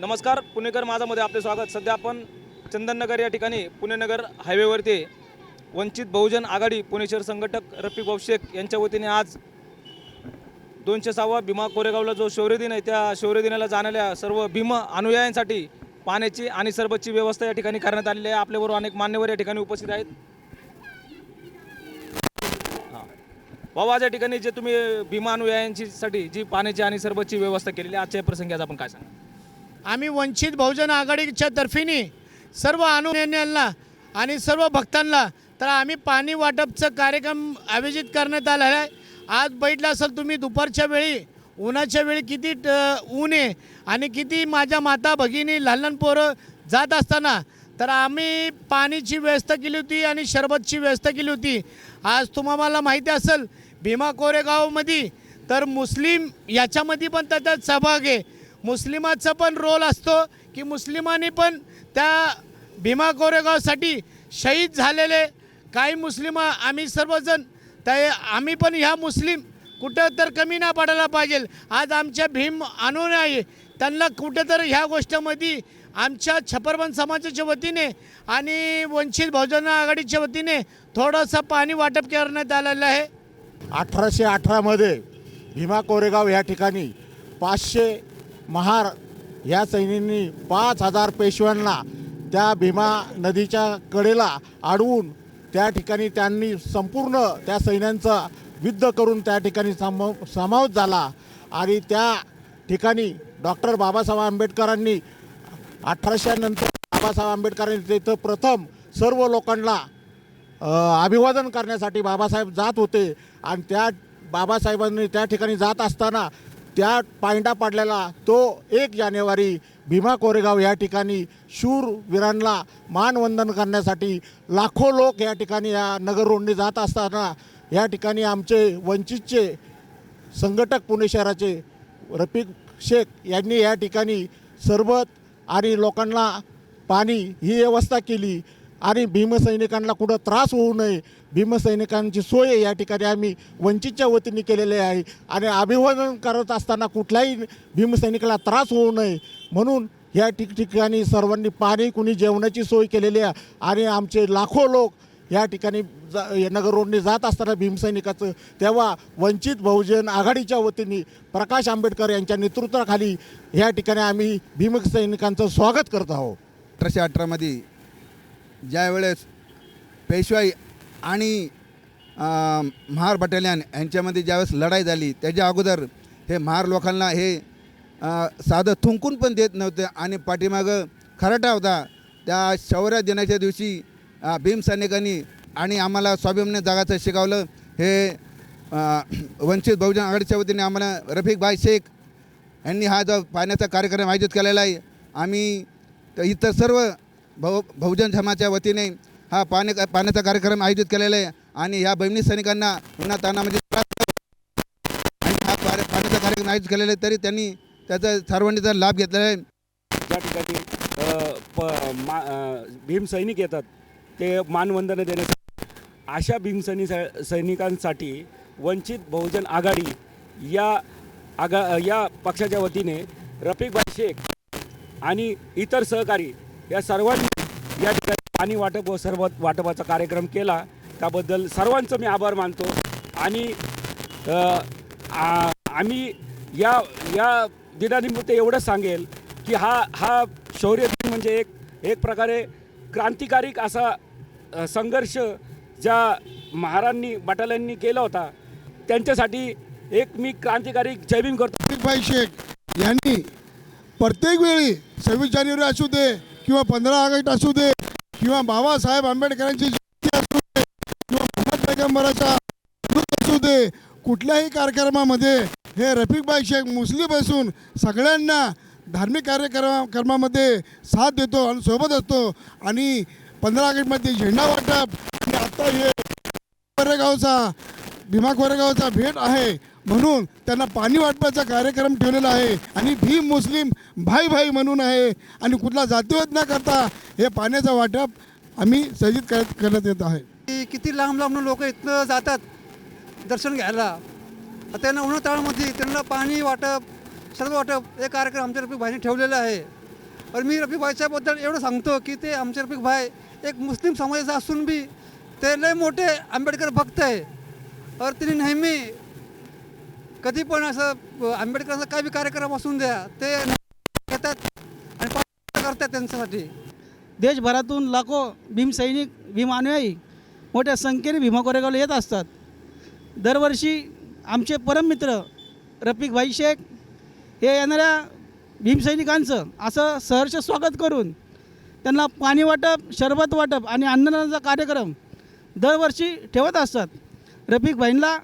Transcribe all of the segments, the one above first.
नमस्कार पुणेकर माझामध्ये आपले स्वागत. सध्या आपण चंदननगर या ठिकाणी पुणेनगर हायवेवरती वंचित बहुजन आघाडी पुणे शहर संघटक रफी बौशेक शेख यांच्या वतीने आज दोनशे सहावा भीमा कोरेगावला जो शौर्यदिन आहे त्या शौर्यदिनाला जाणाऱ्या सर्व भीम अनुयायांसाठी पाण्याची आणि सरबतची व्यवस्था या ठिकाणी करण्यात आलेली आहे. आपल्याबरोबर अनेक मान्यवर या ठिकाणी उपस्थित आहेत. बाबा आज या ठिकाणी जे तुम्ही भीमा अनुयायांची साठी जी पाण्याची आणि सरबतची व्यवस्था केलेली आहे आजच्या प्रसंगी आज आपण काय सांगा आम्ही वंचित बहुजन आघाडीच्या तर्फीने सर्व अनुयायांना आणि सर्व भक्तांना तर आम्ही पाणी वाटपचं कार्यक्रम आयोजित करण्यात आलेला आहे. आज बैठला असेल तुम्ही दुपारच्या वेळी उन्हाच्या वेळी किती ट- ऊन आहे आणि किती माझ्या माता भगिनी लहान लहान पोरं जात असताना तर आम्ही पाणीची व्यवस्था केली होती आणि शरबतची व्यवस्था केली होती. आज तुम्हाला माहिती असेल भीमा कोरेगावमध्ये तर मुस्लिम याच्यामध्ये पण त्याचा सहभाग आहे. मुस्लिमाचा पण रोल असतो की मुस्लिमांनी पण त्या भीमा कोरेगावसाठी शहीद झालेले काही मुस्लिम आम्ही सर्वजण त्या आम्ही पण ह्या मुस्लिम कुठं तर कमी नाही पडायला पाहिजे. आज आमच्या भीम आणून आहे त्यांना कुठं तर ह्या गोष्टीमध्ये आमच्या छपरबंद समाजाच्या वतीने आणि वंचित बहुजन आघाडीच्या वतीने थोडंसं पाणी वाटप करण्यात आलेलं आहे. अठराशे अठरामध्ये भीमा कोरेगाव या ठिकाणी पाचशे महार या सैनिकांनी पाच हजार पेशव्यांना त्या भीमा नदीच्या कडेला अडवून त्या ठिकाणी त्यांनी संपूर्ण त्या सैन्यांचा युद्ध करून त्या ठिकाणी सामाव समावेश झाला. आणि त्या ठिकाणी डॉक्टर बाबासाहेब आंबेडकरांनी अठराशे नंतर बाबासाहेब आंबेडकरांनी तिथं प्रथम सर्व लोकांना अभिवादन करण्यासाठी बाबासाहेब जात होते. आणि त्या बाबासाहेबांनी त्या ठिकाणी जात असताना त्या पायंडा पाडलेला तो एक जानेवारी भीमा कोरेगाव या ठिकाणी शूरवीरांना मानवंदन करण्यासाठी लाखो लोक या ठिकाणी या नगर रोडने जात असताना या ठिकाणी आमचे वंचितचे संघटक पुणे शहराचे रफिक शेख यांनी या ठिकाणी सरबत आणि लोकांना पाणी ही व्यवस्था केली. आणि भीमसैनिकांना कुठं त्रास होऊ नये. भीमसैनिकांची सोय या ठिकाणी आम्ही वंचितच्या वतीने केलेली आहे. आणि अभिवादन करत असताना कुठलाही भीमसैनिकाला त्रास होऊ नये. म्हणून या ठिकठिकाणी सर्वांनी पाणी कुणी जेवणाची सोय केलेली आहे. आणि आमचे लाखो लोक या ठिकाणी जा नगर रोडने जात असताना भीमसैनिकाचं तेव्हा वंचित बहुजन आघाडीच्या वतीने प्रकाश आंबेडकर यांच्या नेतृत्वाखाली या ठिकाणी आम्ही भीमसैनिकांचं स्वागत करत आहोत. अठराशे अठरामध्ये ज्यावेळेस पेशवाई आणि महार बटालियन यांच्यामध्ये ज्यावेळेस लढाई झाली त्याच्या अगोदर हे महार लोकांना हे साधं थुंकून पण देत नव्हते आणि पाठीमागं खराटा होता. त्या शौर्य दिनाच्या दिवशी अं, भीम सैनिकांनी आणि आम्हाला स्वाभिमानी जगाचं शिकवलं. हे वंचित बहुजन आघाडीच्या वतीने आम्हाला रफिक भाई शेख यांनी हा जो पाण्याचा कार्यक्रम आयोजित केलेला आहे. आम्ही इतर सर्व बहु बहुजन धर्माच्या वतीने हा पाणी पाण्याचा कार्यक्रम आयोजित केलेला आहे आणि ह्या बहिणी सैनिकांना पुन्हा तानामध्ये म्हणजे आणि हा पार- पाण्याचा कार्यक्रम आयोजित केलेला आहे तरी त्यांनी त्याचा सर्वांनीचा लाभ घेतलेला आहे. ज्या ठिकाणी प मा भीम सैनिक येतात ते मानवंदना देण्यासाठी अशा भीमसैनी सैनिकांसाठी वंचित बहुजन आघाडी या आगा या पक्षाच्या वतीने रफिकभाई शेख आणि इतर सहकारी या सर्वांनी या ठिकाणी पाणी वाटप व सर्व वाटपाचा कार्यक्रम केला. त्याबद्दल सर्वांचं मी आभार मानतो. आणि आम्ही या या दिनानिमित्त एवढंच सांगेल की हा हा शौर्य दिन म्हणजे एक एक प्रकारे क्रांतिकारिक असा संघर्ष ज्या महारांनी बटाल्यांनी केला होता त्यांच्यासाठी एक मी क्रांतिकारी जयभीम करतो. भाई शेख यांनी प्रत्येक वेळी सव्वीस जानेवारी असू दे किंवा पंधरा ऑगस्ट असू दे किंवा बाबासाहेब आंबेडकरांची जयंती असू दे किंवा मोहम्मद पैगंबराचा असू दे कुठल्याही कार्यक्रमामध्ये हे रफिकबाई शेख मुस्लिम असून सगळ्यांना धार्मिक कार्यक्रमामध्ये साथ देतो आणि सोबत असतो. आणि पंधरा ऑगस्टमध्ये झेंडा वाटप आणि आत्ता हे कोरेगावचा भीमा कोरेगावचा भेट आहे म्हणून त्यांना पाणी वाटपाचा कार्यक्रम ठेवलेला आहे. आणि भीम मुस्लिम भाई भाई म्हणून आहे. आणि कुठला जातीवाद न करता हे पाण्याचं वाटप आम्ही सजित करत करण्यात येत आहे. की किती लांब लांब लोक इथनं जातात दर्शन घ्यायला. त्यांना उन्हाताळामध्ये त्यांना पाणी वाटप सर्व वाटप हे कार्यक्रम आमच्या रफिक भाईने ठेवलेला आहे. पण मी रफिक भाईच्याबद्दल एवढं सांगतो की ते आमचे रफिक भाई एक मुस्लिम समाजाचा असून बी ते लय मोठे आंबेडकर भक्त आहे. और तिने नेहमी कधी पण असं आंबेडकरांचा काही बी कार्यक्रम असून द्या ते घेतात आणि करतात त्यांच्यासाठी. देशभरातून लाखो भीमसैनिक भीमानुयायी मोठ्या संख्येने भीमा कोरेगावला येत असतात. दरवर्षी आमचे परममित्र रफिक भाई शेख हे येणाऱ्या भीमसैनिकांचं असं सहर्ष स्वागत करून त्यांना पाणी वाटप शरबत वाटप आणि अन्नदानाचा कार्यक्रम दरवर्षी ठेवत असतात. रफिक भाईंना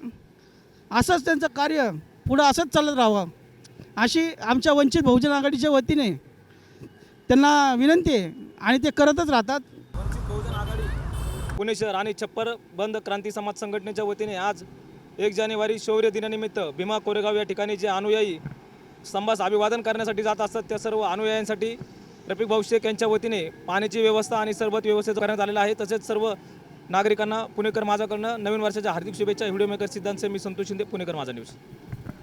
असंच त्यांचं कार्य पुढं असंच चालत राहावं. अशी आमच्या वंचित बहुजन आघाडीच्या वतीने त्यांना विनंती आहे आणि ते करतच राहतात. वंचित बहुजन आघाडी पुणे शहर आणि छप्पर बंद क्रांती समाज संघटनेच्या वतीने आज एक जानेवारी शौर्य दिनानिमित्त भीमा कोरेगाव या ठिकाणी जे अनुयायी स्तंभास अभिवादन करण्यासाठी जात असतात त्या सर्व अनुयायांसाठी रफिक भाऊ शेख यांच्या वतीने पाण्याची व्यवस्था आणि सरबत व्यवस्थेत करण्यात आलेलं आहे. तसेच सर्व नागरिकांना पुणेकर माझाकडनं नवीन वर्षाच्या हार्दिक शुभेच्छा. व्हिडिओ मेकर सिद्धांत मी संतोष शिंदे पुणेकर माझा न्यूज.